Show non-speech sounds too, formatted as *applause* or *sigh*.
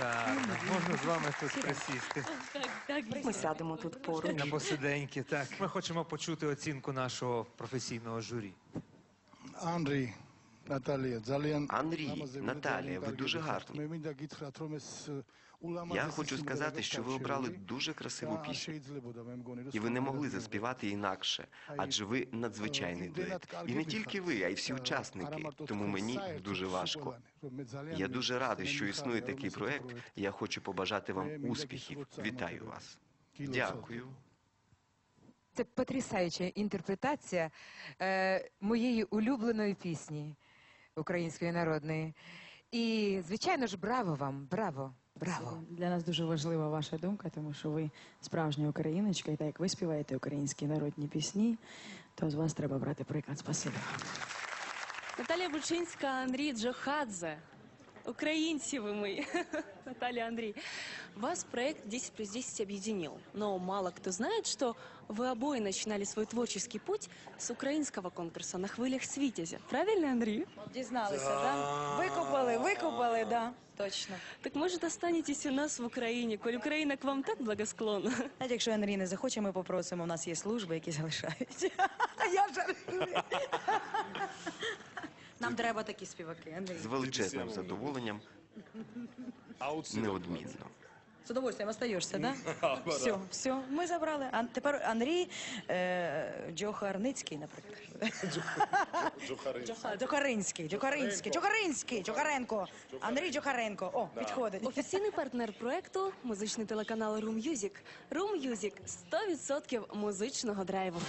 гарно. Можна з вами тут присісти. Ми сядемо тут поруч. На посиденьки, так. Ми хочемо почути оцінку нашого професійного журі. Андрій. Андрій, Наталія, ви дуже гарні. Я хочу сказати, що ви обрали дуже красиву пісню. І ви не могли заспівати інакше, адже ви надзвичайний дует. І не тільки ви, а й всі учасники. Тому мені дуже важко. Я дуже радий, що існує такий проект. Я хочу побажати вам успіхів. Вітаю вас. Дякую. Це потрясаюча інтерпретація е, моєї улюбленої пісні української народної. І, звичайно ж, браво вам, браво, браво. Для нас дуже важлива ваша думка, тому що ви справжня україночка, і так як ви співаєте українські народні пісні, то з вас треба брати приклад. Спасибі. Наталія Бучинська, Андрій Джохадзе. Украинцы вы мы, *laughs* Наталья Андрей. Вас проект 10 плюс 10 объединил. Но мало кто знает, что вы обои начинали свой творческий путь с украинского конкурса на хвилях Світязя. Правильно, Андрій? Дізналися, да? Викупили, викупили, да. Точно. Так может останетесь у нас в Україні, коль Україна к вам так благосклонна? Навіть якщо Андрій не захоче, ми попросимо. У нас є служби, які залишають. *laughs* Я жартую. Нам треба такі співаки, Андрій. З величезним задоволенням. Неодмінно. З удовольствием остаєшся, да? Все, все, ми забрали. А тепер Андрій е, Джохарницький, наприклад. Джохаринський. Джохаринський, Джохаринський, Джохаринський, Джохаренко. Андрій Джохаренко. О, підходить. Офіційний партнер проекту музичний телеканал Room Music. Room Music – 100% музичного драйву.